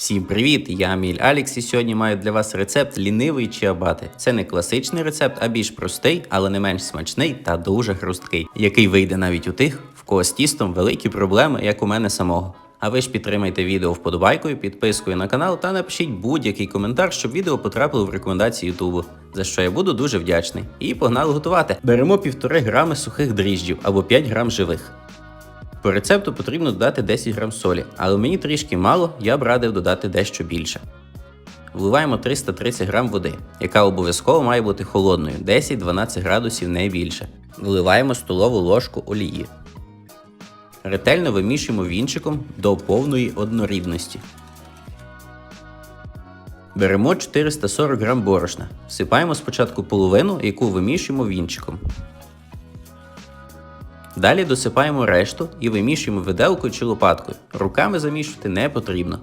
Всім привіт! Я Міль Алікс і сьогодні маю для вас рецепт лінивий чиабати. Це не класичний рецепт, а більш простий, але не менш смачний та дуже хрусткий, який вийде навіть у тих, в кого з тістом великі проблеми, як у мене самого. А ви ж підтримайте відео вподобайкою, підпискою на канал та напишіть будь-який коментар, щоб відео потрапило в рекомендації Ютубу, за що я буду дуже вдячний. І погнали готувати. Беремо півтори грами сухих дріжджів або 5 грам живих. По рецепту потрібно додати 10 грам солі, але мені трішки мало, я б радив додати дещо більше. Вливаємо 330 грам води, яка обов'язково має бути холодною 10-12 градусів не більше. Вливаємо столову ложку олії. Ретельно вимішуємо вінчиком до повної однорідності. Беремо 440 грам борошна. Всипаємо спочатку половину, яку вимішуємо вінчиком. Далі досипаємо решту і вимішуємо виделкою чи лопаткою. Руками замішувати не потрібно.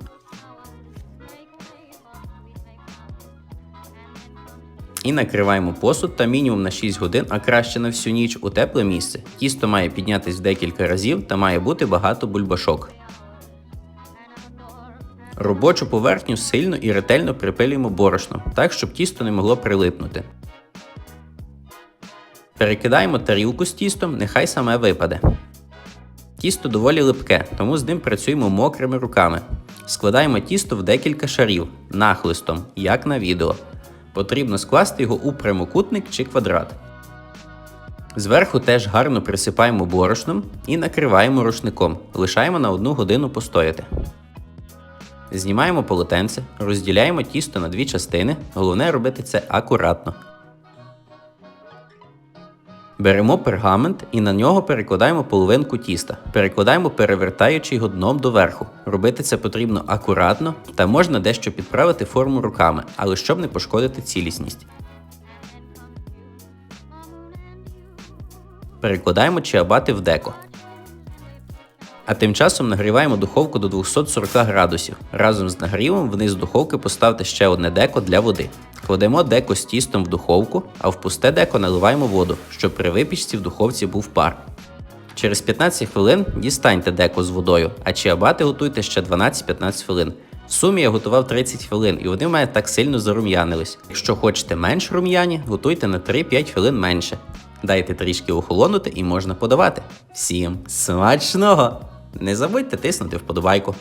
І накриваємо посуд та мінімум на 6 годин, а краще на всю ніч у тепле місце. Тісто має піднятись декілька разів та має бути багато бульбашок. Робочу поверхню сильно і ретельно припилюємо борошном, так щоб тісто не могло прилипнути. Перекидаємо тарілку з тістом, нехай саме випаде. Тісто доволі липке, тому з ним працюємо мокрими руками. Складаємо тісто в декілька шарів, нахлистом, як на відео. Потрібно скласти його у прямокутник чи квадрат. Зверху теж гарно присипаємо борошном і накриваємо рушником. Лишаємо на 1 годину постояти. Знімаємо полотенце, розділяємо тісто на дві частини. Головне робити це акуратно. Беремо пергамент і на нього перекладаємо половинку тіста. Перекладаємо, перевертаючи його дном доверху. Робити це потрібно акуратно та можна дещо підправити форму руками, але щоб не пошкодити цілісність. Перекладаємо чиабати в деко. А тим часом нагріваємо духовку до 240 градусів. Разом з нагрівом вниз духовки поставте ще одне деко для води. Кладемо деко з тістом в духовку, а в пусте деко наливаємо воду, щоб при випічці в духовці був пар. Через 15 хвилин дістаньте деко з водою, а чиабати готуйте ще 12-15 хвилин. В сумі я готував 30 хвилин і вони в мене так сильно зарум'янились. Якщо хочете менш рум'яні, готуйте на 3-5 хвилин менше. Дайте трішки охолонути і можна подавати. Всім смачного! Не забудьте тиснути вподобайку.